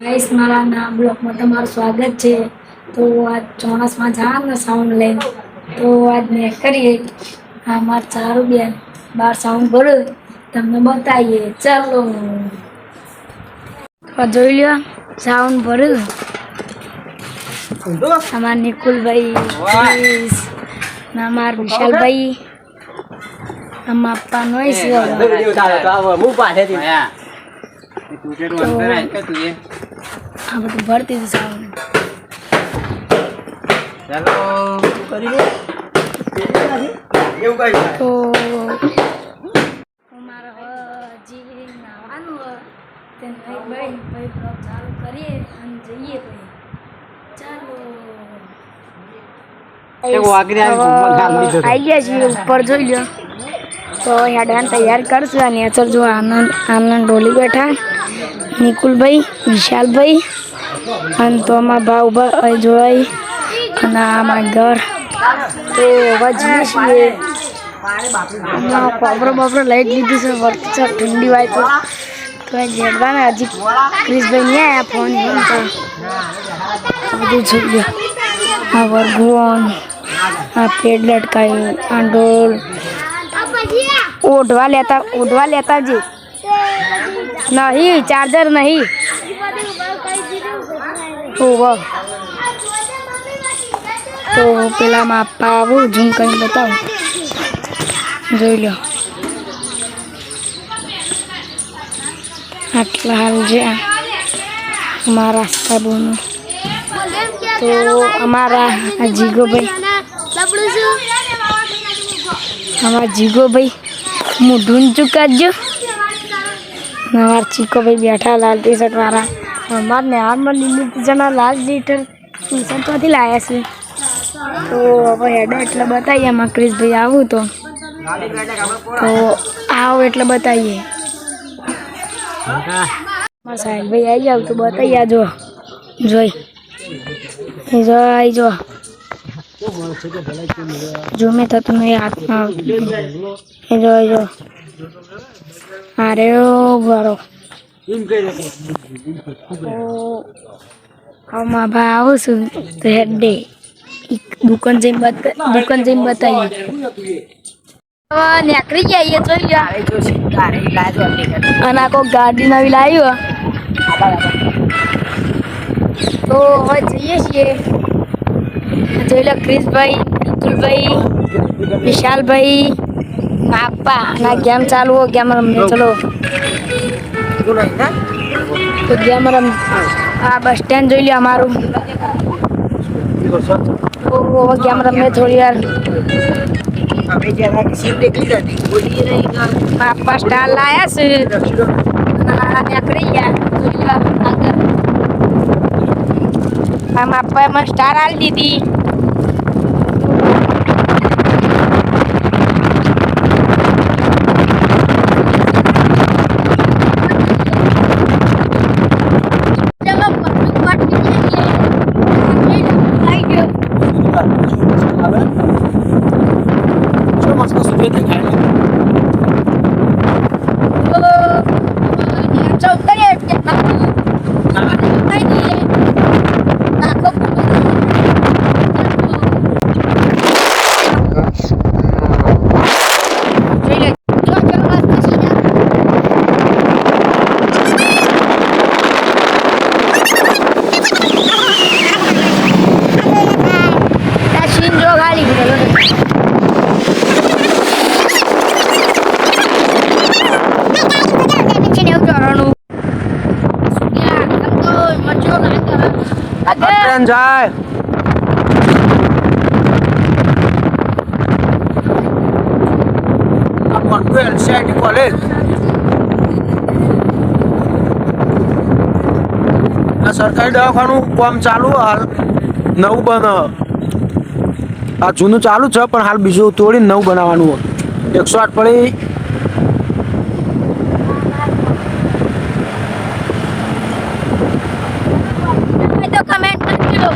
Guys મારા નામ બ્લોગમાં તમારું સ્વાગત છે. તો આજ ચોમાસમાં જવાનું સાઉન્ડ લઈને તો આજ મેં કરીએ. આ મારા સારું બેન. બાર સાઉન્ડ ભરું. તમને બતાવીએ. ચાલો. તો જોઈ લો સાઉન્ડ ભર્યું અમારા નિકુલભાઈ અમારા વિશાલભાઈ. અમારા પપ્પા નોઈસ આ બધું ભરતી હતી સાવન તો અમારે હજી નાવાનું તે ભાઈ ભાઈ ભાઈ બ્લોગ ચાલુ કરીએ અને જઈએ ભાઈ ચાલો. આવી ગયા છીએ ઉપર જોઈ લો તો હેડવાન તૈયાર કરશું અને અચર જો આનંદ આનંદ ડોલી બેઠા. નિકુલભાઈ, વિશાલભાઈ અને તો અમારા ભાવ જોઈ અને આમાં ઘર. તો હવે જઈએ છીએ. હમણાં કોબરો બોબરો લઈ જ લીધું છે, વરસાદ ઠંડી વાય તો. તો એ જેડવાના હજી ક્રિશભાઈ નહીં આવ્યા ફોન ફોન તો. બધું જોઈ ગયો આ વરગુઓન આ પેડ લટકાયું, આ ડોલ. ઓઢવા લેતા ઓઢવા લેતા આવજે નહીં ચાર્જર નહીં તો પેલા આપવા આવું ઝૂમ કરીને બતાવું જોઈ લો આટલા હાલ છે અમારા સાબુનું તો અમારા આ જીગોભાઈ અમારા જીગોભાઈ હું ઢૂંઢ ને અમારા ચીકોભાઈ બેઠા લાલ ટી શર્ટ વાળા અમારે ને હાલમાં લીલી ટી શર્ટના લાલ લીટર ટી શર્ટ ત્યાંથી લાવ્યા છે તો હવે હેડો એટલે બતાવીએ એમાં ક્રિશભાઈ આવું તો તો આવો એટલે બતાવીએ મારા સાહેબભાઈ આવી જાવ તો બતાવી આજો જોઈ એ જોઈ જો જો મેં થતું નહીં હાથમાં જોઈ જો અરે ઓ બરો. આમાં ભાઈ આવું છું તો હેડ દુકાન જઈને બતા દુકાન જઈને બતાવીએ. નીકળી જઈએ જોઈ લો અને આ કોઈ ગાડી નવી લાવી તો હવે જઈએ છીએ. જોઈ લો ક્રિશભાઈ વિશાલભાઈ બાપા ના ગેમ ચાલુ હો ગેમ રમીએ ચલો તો ગેમ રમ આ બસ સ્ટેન્ડ જોઈ લો અમારું તો હવે ગેમ રમીએ થોડી વાર બાપા સ્ટાર લાયા છે આ નીકળી ગયા જોઈ લો આગળ આમ આપવા એમાં સ્ટાર આલી દીધી જાય. મોટું કોલેજ આ સરકારી દવાખાનું કામ ચાલુ, હાલ નવું બન આ જૂનું ચાલુ છે, પણ હાલ બીજું તોડીને નવું બનાવવાનું. એકસો આઠ પડી તો કમેન્ટ કરજો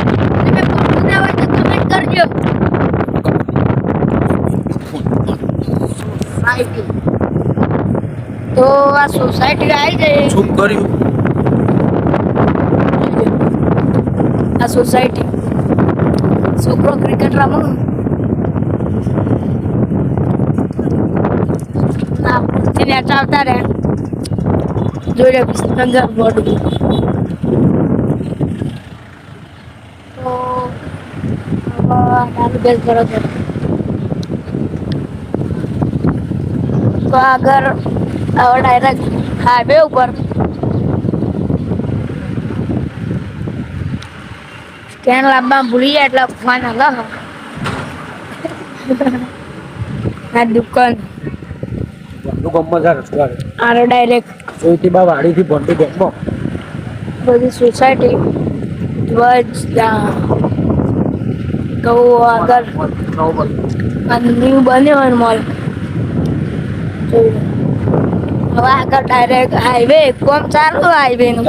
તમે પસંદ આવે તો કમેન્ટ કરજો તો આ સોસાયટી આવી જાય શું કર્યું? આ સોસાયટી. છોકરો ક્રિકેટ રમો? ના પૂરથી નેટ આવતા રહે. જોઈ લે સિકંદર બોર્ડ તો નાનું બેસ છે તો આગળ હવે ડાયરેક્ટ હાઈવે ઉપર. સ્ટેન્ડ લાવવા ભૂલી જાય એટલે ફોન હલો આ દુકાન. આરો ડાયરેક્ટ સોયથી બા વાડીથી ભંડુ ગામમાં બધી સોસાયટી ધ્વજ કહું આગળ. ન્યૂ બન્યો મોલ આગળ ડાયરેક્ટ હાઈવે કોમ ચાલુ હાઈવે નું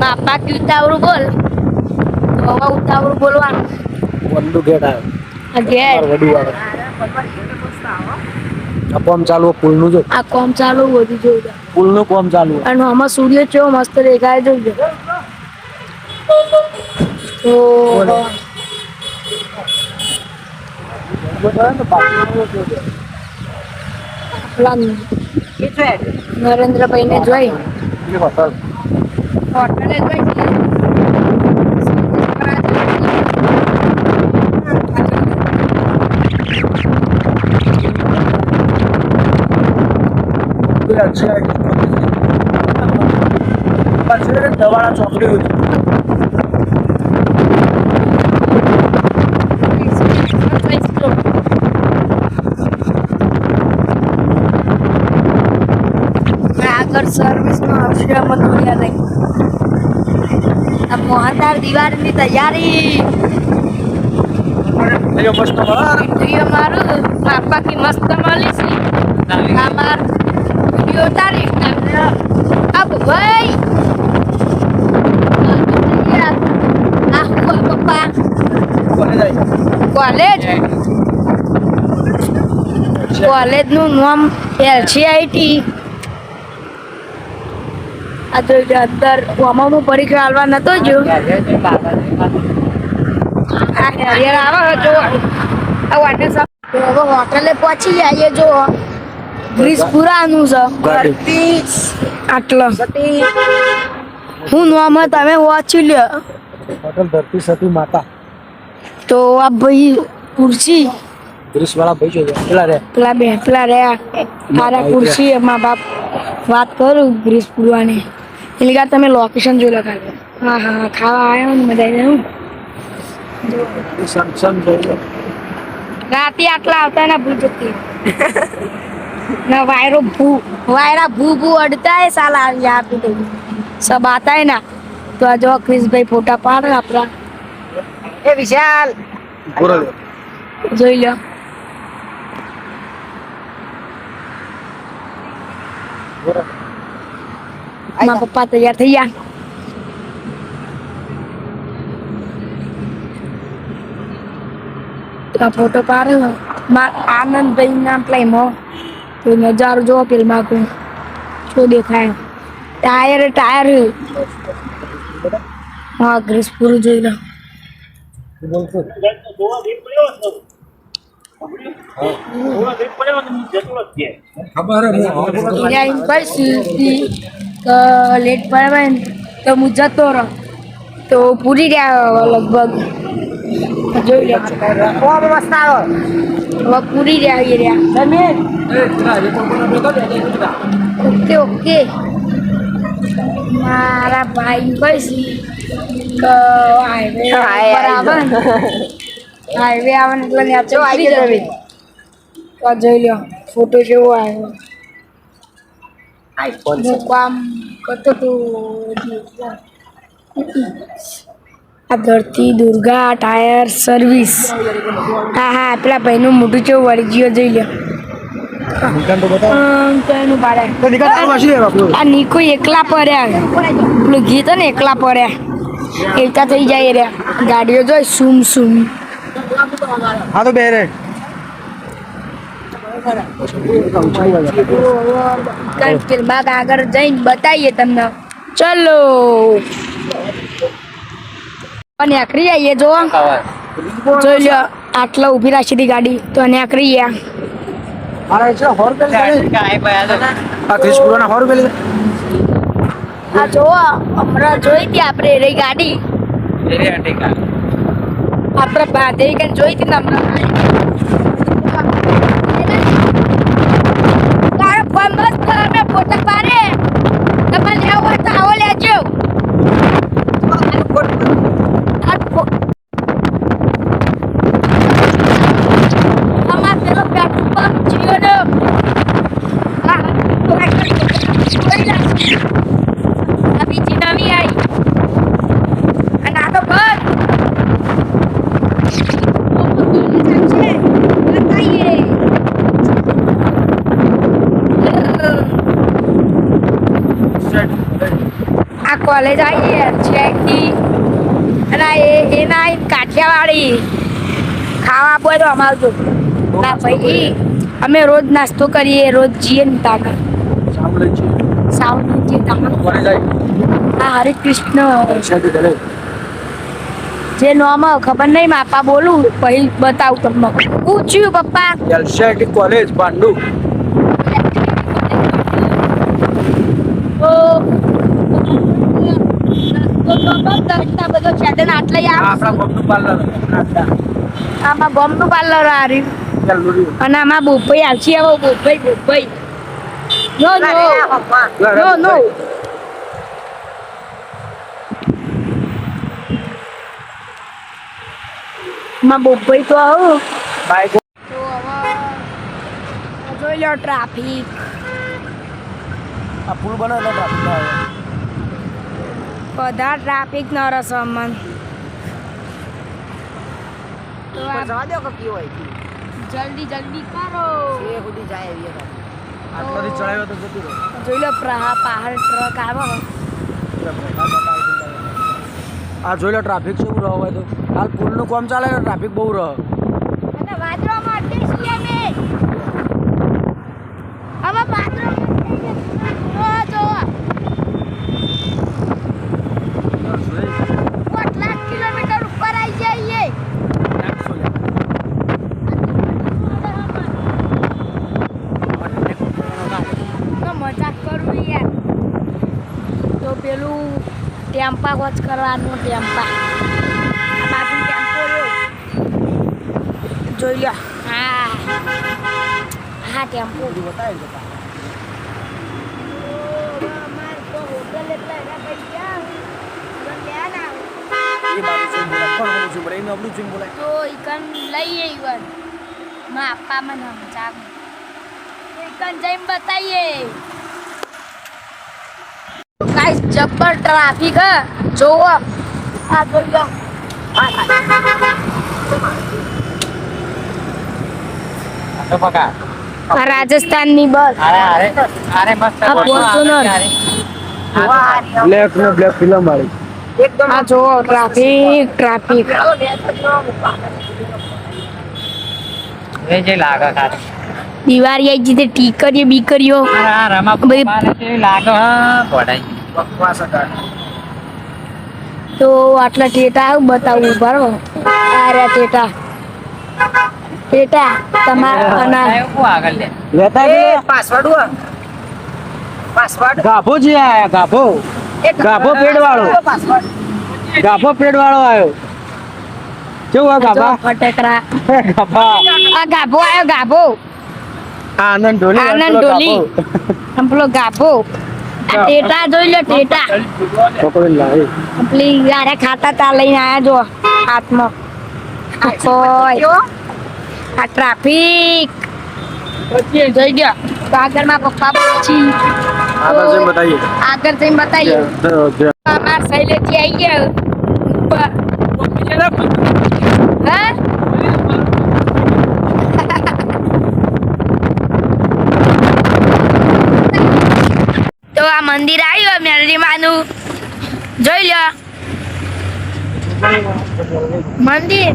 માપા કે ઉતાવળું બોલ. હવે ઉતાવળું બોલવાનું. ભંડુ ગેટ આવ્યો. આ ઘેર વડુ આવે કોમ ચાલુ પુલનું જો આ કોમ ચાલુ બધું જોઈ પુલ પુલનું કોમ ચાલુ અને આમાં સૂર્ય કેવો મસ્ત દેખાય જોજો તો નરેન્દ્રભાઈ ને જોઈ. હોટલે. જોઈ દવાડા ચોકડી આગળ આવશે અમે નહીં આ મોહનદાર દિવાળીની તૈયારી. મસ્ત મારું. પાપાકી મસ્ત મળી છે અમાર વીડિયો ઉતારીશ. ને ભાઈ. કોલેજ? કોલેજનું નામ એલસીઆઈટી આ તો અંદર આમાં હું પરીક્ષા હાલવા નતો જો આ હરિયર આવે જો આ વાટે સબ તો હવે હોટલે પહોંચી જઈએ જો. બ્રિજપુરાનું છે. ગાડી. આટલો. હું નામ તમે વાંચી લ્યો. હોટલ ધરતી સતી માતા. તો આ ભાઈ ખુરશી. ગ્રીસ વાળા ભાઈ જોઈએ પેલા રે. પેલા બે પેલા રે મારા ખુરશી મા બાપ વાત કરું ગ્રીસ પુરવાની એટલે કે તમે લોકેશન જોઈ લગાડો હા હા હા, ખાવા આવ્યા ને હું? સનસન જોઈએ રાતે આટલા આવતા ના ભૂલ જતી. ના વાયરો ભૂ વાયરા ભૂ ભૂ અડતા એ સાલા આવી આપી દઉં સબ આતા હે ના. તો આ જો ક્રિશભાઈ ફોટા પાડે આપણા. એ વિશાલ. જોઈ લો. મારા પપ્પા તૈયાર થઈ ગયા. આ ફોટો પાડ્યો માર આનંદભાઈ ના પ્લેમો તો નજારો જો ફિલ્મમાં કો શું દેખાય? ટાયર ટાયર હા ગ્રીસ પૂરું જોઈ લો. ખબર કે લેટ પડે ને તો હું જતો રહો. તો પૂરી રહ્યા લગભગ. જોઈ લે. હવે પૂરી રહ્યા. આવી રહ્યા ઓકે ઓકે. મારા ભાઈ કહીશું હાઈવે આવે ને. એટલે જવે તો જોઈ લો. ફોટો કેવો આવ્યો. હું કામ કરતો તો આ ધરતી દુર્ગા ટાયર સર્વિસ. હા હા પેલા ભાઈનું મોટું કેવું વળી ગયો જોઈ લો. આ નીકો એકલા પડ્યા. પેલું ગીત ને એકલા પડ્યા. એકતા થઈ જાય રે. ગાડીઓ જોઈ સુમ સુમ. હા તો બે આગળ જઈને બતાવીએ તમને. ચલો. અને આખરી આવીએ જો. જોઈ લ્યો આટલા ઊભી રાખી હતી ગાડી તો અને પેલી આ જો હમણાં જોઈ હતી આપણે એ રહી ગાડી. આપણે બાંધી કે જોઈ હતી ને હમણાં. કર અમે ફોટો પાડે. તમારે હોય તો આવો લેજો આ ફો- આમાં પેલો પેટ્રોલ પંપ જીઓનો હા તો આ કરી નાખો. આ બીજી નવી આવી અને આ તો બંધ આ કોલેજ આવીએ ચેકની અને એ એના કાઠિયાવાડી ખાવા બધું અમારું તો. ના ભાઈ અમે રોજ નાસ્તો કરીએ રોજ જઈએ ને તાકા છે. સાઉન્ડ તાકા કોને હરે કૃષ્ણ જે નોમ ખબર નહીં માપા બોલું પછી બતાવું તમને. પૂછ્યું પપ્પા. કોલેજ પાંડુ તો બધો છે આટલે આપણા ગોમનું પાર્લર. આમાં ગમનું પાર્લર આ રહ્યું અને આમાં બોભાઈ આવશે આવો બોભાઈ બોભાઈ નો નો. નો નો. માં બોભાઈ તો આવું. બાઈક જોઈ લો ટ્રાફિક. આ પુલ બનાવ્યો ટ્રાફિક આવે. બધા ટ્રાફિક ન કે હોય જલ્દી જલ્દી કરો. એ સુધી જાય એવી હતા. આટલાથી ચડાવ્યો તો જતું જોઈ લો પહાડ ટ્રક આવે આ જોઈ લો ટ્રાફિક શું રહો હોય તો. હાલ પુલનું કામ ચાલે ટ્રાફિક બહુ રહ્યો અને વાદળામાં અટકી છીએ અમે હવે વાદળામાં જો આટલા કિલોમીટર ઉપર આવી જઈએ તો મજાક કરું યાર તો પેલું ટેમ્પા વોચ કરવાનું ટેમ્પા આ બાજુ ટેમ્પો રહ્યો જોઈ લો હા હા ટેમ્પો અમારે તો હોટલ એટલે એના પૈસા લ્યા ના એ બાજુ શું બોલાય કોણ બોલું છું બોલાય એનું આપણું શું બોલાય તો ઈકન લઈએ ઈવનમાં આપા મને સમજાવ ઈકન જઈને બતાઈએ ગાઈસ જબ્બર ટ્રાફિક હ જોવો આ જોઈ લો આ રાજસ્થાનની બસ આ ફોર્ચ્યુનર બ્લેક ને બ્લેક ફિલ્મ વાળી આ જોવો ટ્રાફિક ટ્રાફિક દિવાળી આવી જતી ટીકરીઓ બીકરીઓ. બકવાસ હતા. તો આટલા ટેટા આવું બતાવું બરો આ રહ્યા ટેટા. ટેટા તમારા અને લેતા એ પાસવર્ડ હો. પાસવર્ડ. ગાભો જે આયા ગાભો. ગાભો પેડ વાળો ગાભો પેડ વાળો આવ્યો કેવું આ ગાભા? ફટેકરા. ગાભા. આ ગાભો આવ્યો ગાભો. આનંદ ઢોલી આનંદ ઢોલી. આમ પેલો ગાભો. ટેટા જોઈ લો ટેટા. પકડી લાવી પેલી યારે ખાતા તા લઈને આયા જો હાથમાં. આ કોઈ આ ટ્રાફિક. જોઈ ગયો. તો આગળમાં પપ્પા પછી આગળ જઈને બતાવીએ. આગળ જઈને બતાવીએ. અમાર શૈલેજી આવી ગયા. હા તો આ મંદિર આવ્યું મેલરીમાનું જોઈ લો. મંદિર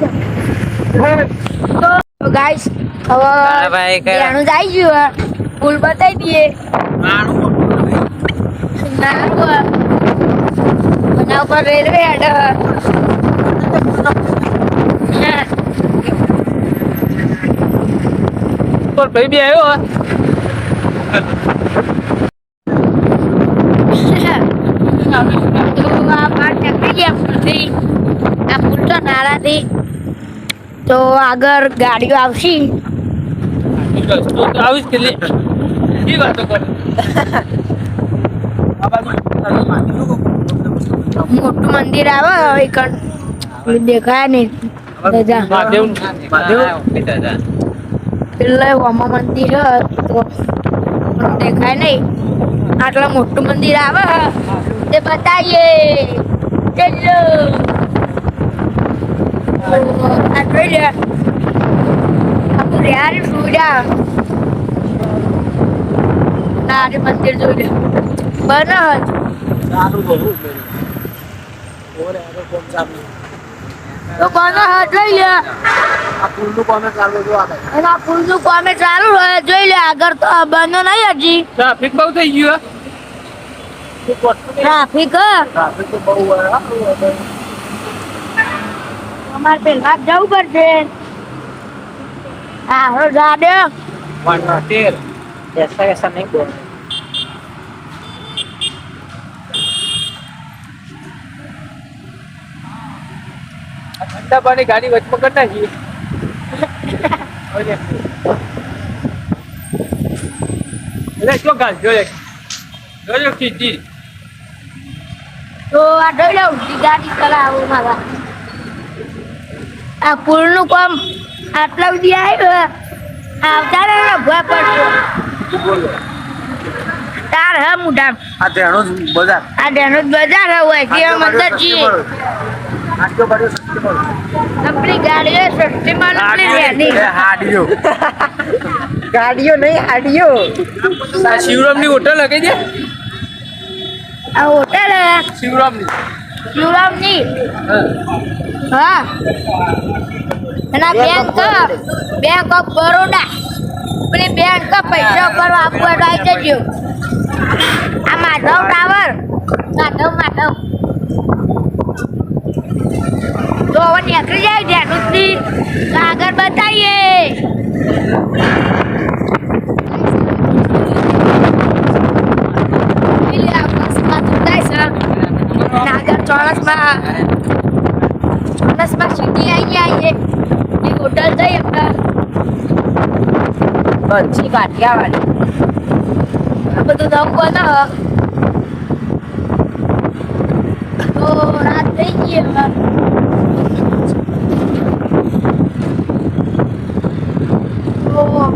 છે. તો ગાઈસ હવે ભાઈ, કયા? જાણું જ આવી ગયું પુલ બતાવી દઈએ. ના ના ઉપર રેલવે હેડ પર ભાઈ બી આવ્યો હે. તો આ પાટ નીકળી ગયા આ પુલ તો નાળાથી તો આગળ ગાડીઓ આવશે. વાતો કરે. મોટું મંદિર આવે એક દેખાય નહીં. પેલા હોમા મંદિર તો દેખાય નહીં. આટલા મોટું મંદિર આવે તે બતાવીએ. ચલો તો આ જોઈ લે આપણું sudah. Nah, જોઈ લે બને જ ચાલુ બહુ ઓરે આગળ કોમ ચાલુ તો કોને જોઈ લે આ પુલનું કોમે ચાલુ જો આગળ અને આ પુલનું કોમે ચાલુ જોઈ લે આગળ તો બને નહીં હજી ટ્રાફિક બહુ થઈ ગયું. ટ્રાફિક જવું પડશે. હા હો પણ તેર એસા એસા નહીં ઠંડા પાણી ગાડી વચમાં કરી નાખીએ એટલે શું ગાલ? જોયે જોજો તો આ જોઈ લઉં ગાડી ચલાવું મારા. આ પુલનું કામ આટલા સુધી આવ્યું આવતા ને ભા પડશે તાર હે મુઢા આ દેણો જ બજાર. આ દેણો જ બજાર હે હોય કે મંદર જી આપણી ગાડીઓ સસ્તી માલ ને રેની હાડીઓ. ગાડીઓ નહીં હાડીઓ. શિવરામની હોટલ લગાઈ દે આ હોટેલ શિવરામની. શિવરામની. હા. એના બેંક બેંક ઓફ બરોડા. પેલી બેંક પૈસા ભરવા આપવા આવી જજો. આ માધવ ટાવર. માધવ માધવ તો હવે નીકળી જાય ધ્યાનુથી આગળ બતાવીએ પેલી આ બસમાં ચૂંટાય છે અને માણસમાં માણસમાં સીટી આવી આવીએ એ હોટલ જઈ હમણાં બંછી કાઠિયાવાડી આ બધું નવું બને તો રાત થઈ ગઈ હમણાં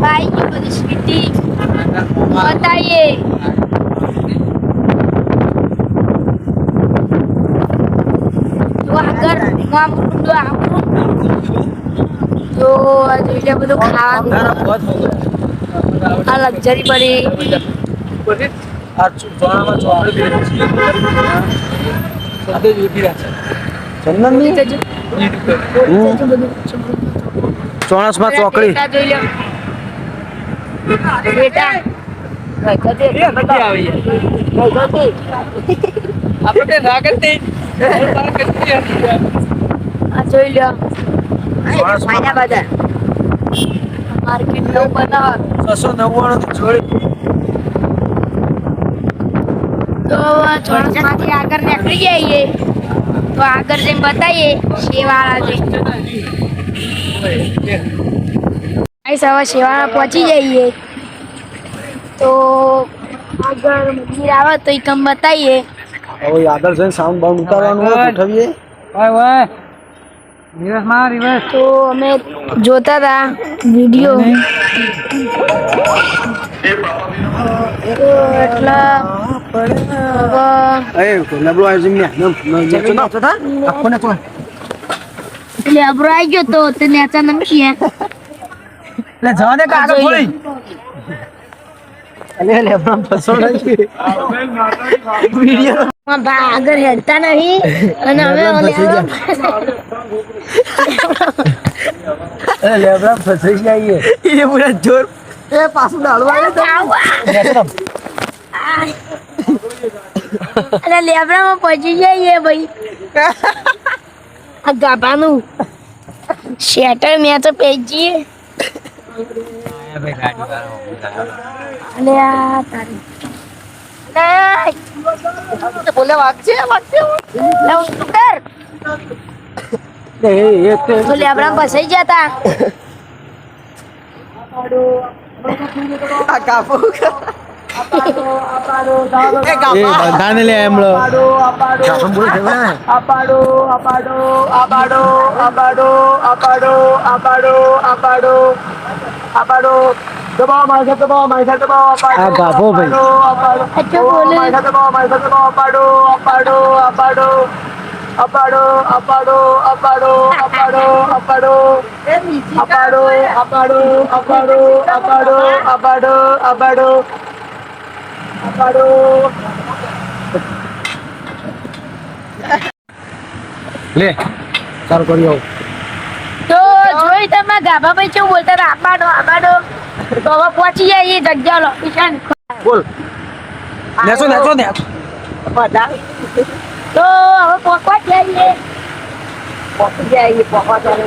Vai, Yunis Vitik. Mataye. આમ તો આપણું તો જોઈ લે બધું ખાવાનું આ લક્ઝરી પડી આ ચોણામાં ચોકડી આપણે આ જોઈ લ્યો. માયા બજાર માર્કેટ નવું બનાવવા છસો નવ્વાણું ની જોડી તો ચોરસમાંથી આગળ નીકળી જઈએ. તો આગળ જઈને બતાવીએ શેવાળા જઈ સવા શેવાળા પહોંચી જઈએ. તો આગળ મંદિર આવે તો એ કમ બતાવીએ. આગળ જઈને સાઉન્ડ બાઉન્ડ ઉતારવાનું ઉઠાવીએ. રિવર્સમાં રિવર્સ તો અમે જોતા હતા વીડિયો વિડિયો આગળ હેડતા નથી અને અમે લેબડા ફસાઈ ગયા. એ ભાઈ. ગાભાનું. શેટર મેં તો પેચીએ અલે આ બોલે વાગશે વાગશે લાવ કર ફસાઈ બધાને લે બોલે છે ને આપાડો આપાડો આપાડો આપાડો આપાડો આપાડો આપાડો આપાડો દબાવો મારી સાથે દબાવો મારી સાથે દબાવો આ ગાભો ભાઈ. અચ્છા બોલે. મારી સાથે દબાવો મારી સાથે દબાવો આપાડો આપાડો આપાડો આપાડો આપાડો આપાડો આપાડો આપાડો આપાડો આપાડો લે સારું કરી આવું. તો જોઈ તમે ગાભાભાઈ કેવું બોલતા હતા? આબાડો આબાડો તો હવે પહોંચી જાય એ જગ્યા લોકેશન બોલ. નેસો નેસો ને બધા તો હવે પહોંચવા જઈએ. પહોંચી જાય પહોંચવા ચાલે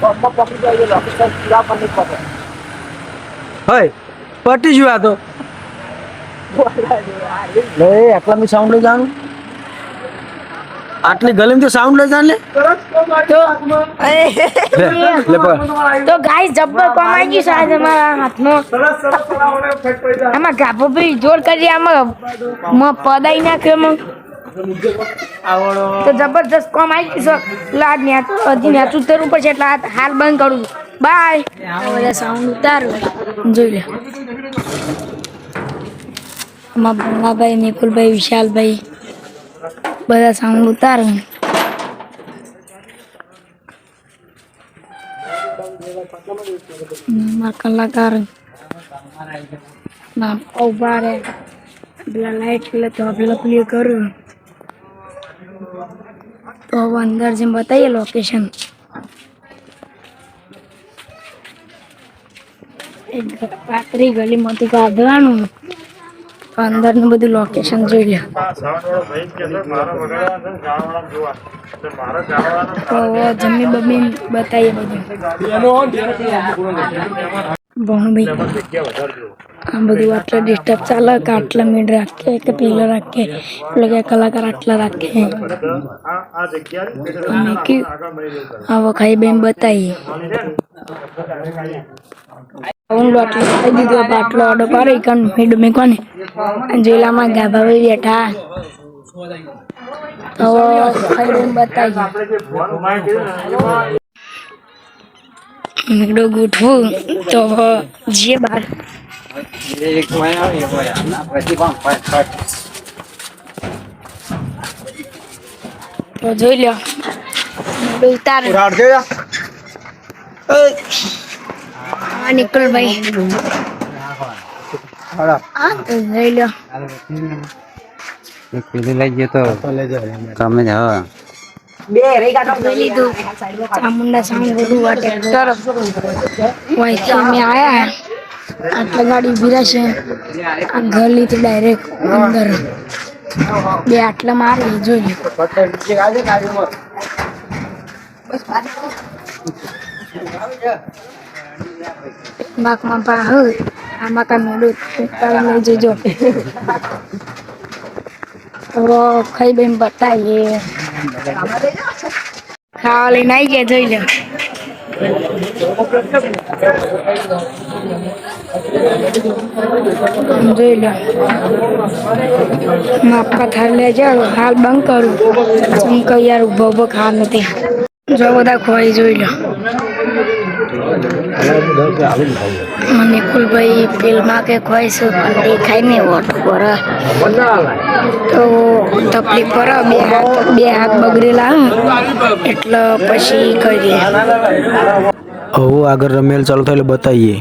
પહોંચવા પહોંચી જાય લોકેશન પૂરા પણ નહીં પહોંચે હય પટી આ તો. લે એકલા મી સાઉન્ડ લઈ જવાનું. આટલી ગલીમાં તો સાઉન્ડ લઈ જાને? તો ગાઈસ જબ્બર કમાઈ ગયું સાહેબ અમારા હાથમાં આમાં ગાભાભાઈ જોર કરી આમાં મ પદાઈ નાખ્યો તો જબરજસ્ત કમાઈ ગયું છે. લાડ ને હજી મેચ ઉતરવું પડશે એટલે આ હાલ બંધ કરું બાય. આ બધા સાઉન્ડ ઉતારો જોઈ લે આમાં ભંગાભાઈ નિકુલભાઈ વિશાલભાઈ. બધા સાઉન્ડ ઉતારો મારા કલાકાર ના ઊભા રહે પેલા લાઈટ એટલે તો પેલા પ્લે કર્યું તો હવે અંદર જેમ બતાવીએ લોકેશન એક પાતરી ગલીમાંથી કાઢવાનું તો અંદરનું બધું લોકેશન જોઈ લે તો જમી બમી બતાવીએ બધું. ભણભાઈ બધું આટલા ડિસ્ટર્બ ચાલે કે આટલા મીડ રાખે કે પેલા રાખે એટલે કે કલાકાર આટલા રાખે અમે કે આવો ખાઈ બેન બતાવીએ હું આટલો ખાઈ દીધો આટલો કોને જેલામાં ગાભાભાઈ બેઠા હવે બેન બતાવીએ ડોગ ઉઠવું તો જે બહાર તો જોઈ લો ઉતાર નિકુલ ભાઈ લઈ લો પેલી લઈ ગયો તો તમે જ હા લીધું. ચામુંડા સામે બધું આ ટ્રેક્ટર અહીંથી અમે આવ્યા આટલા ગાડી ઊભી રહેશે. આ ગલીથી ડાયરેક્ટ અંદર. બે આટલા મારી જોઈ બાકમાં પા હ આમાં કા મેળું ઉતારી લઈ જજો. તો ખાઈ બેન બતાવીએ. ખાવા લઈને આવી ગયા જોઈ લો. જોઈ લો. માપકા થાળ લે જાઓ, હાલ બંધ કરું. ચમ કહું યાર ઊભો ઊભો ખાવા નથી. જો બધા ખોઈ જોઈ લો. મને કુલભાઈ ફિલ્મમાં કે ખોઈશું પણ દેખાય નહીં વોટ પર. તો તકલીફ પર બે હાથ બે હાથ બગડેલા એટલે પછી કરીએ. હવે, આગળ રમેલ ચાલુ થાય એટલે બતાવીએ.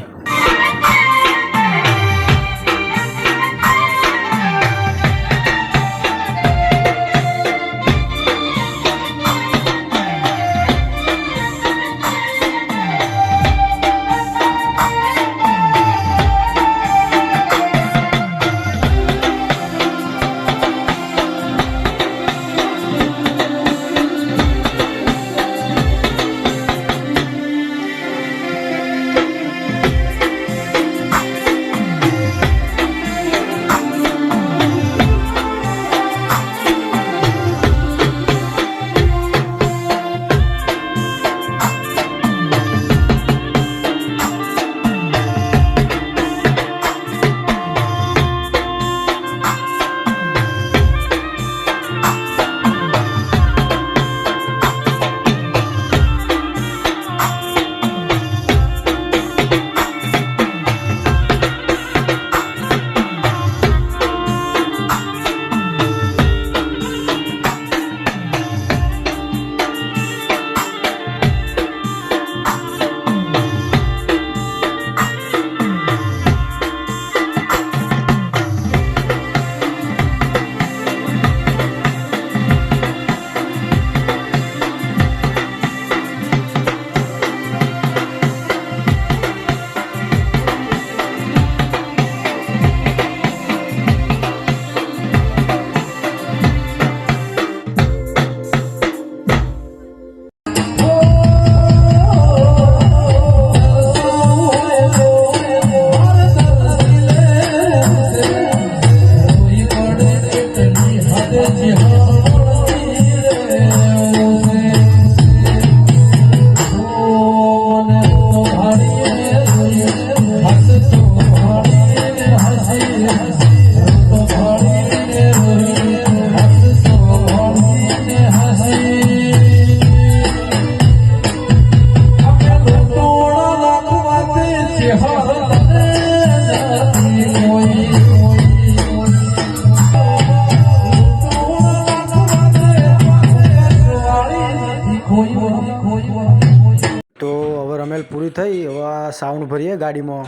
ગાડીમાં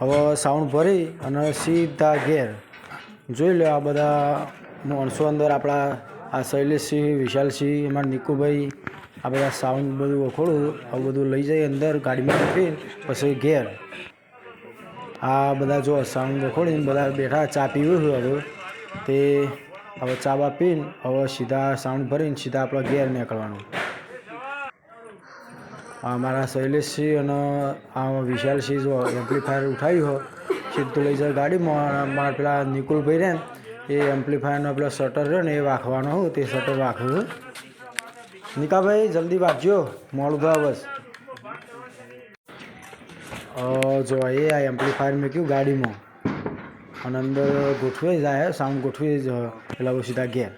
હવે સાઉન્ડ ભરી અને સીધા ઘેર. જોઈ લો આ બધા માણસો અંદર આપણા, આ શૈલેષસિંહ, વિશાલસિંહ, એમાં નિકુભાઈ, આ બધા સાઉન્ડ બધું વખોડું આવું બધું લઈ જાય અંદર ગાડીમાં મૂકી પછી ઘેર. આ બધા જો સાઉન્ડ વખોડીને બધા બેઠા ચા પીવું છે હવે. તે હવે ચા બા પીને હવે સીધા સાઉન્ડ ભરીને સીધા આપણા ઘેર નીકળવાનું. અમારા શૈલેષસિંહ અને આ વિશાલસિંહ જો એમ્પ્લીફાયર ઉઠાવ્યું હોય, સીધું ગાડીમાં. મારા પેલા નિકુલભાઈ રહે એ એમ્પ્લીફાયરનો પેલો શટર રહ્યો ને, એ વાંખવાનો હું, તે શટર વાંખ્યું નિકાભાઈ, જલ્દી વાંચજો મોડું થવા બસ. જો એ આ એમ્પ્લીફાયર મેં કહ્યું ગાડીમાં. અને અંદર ગોઠવી જાય સાઉન્ડ ગોઠવી જ પેલા સીધા ઘેર.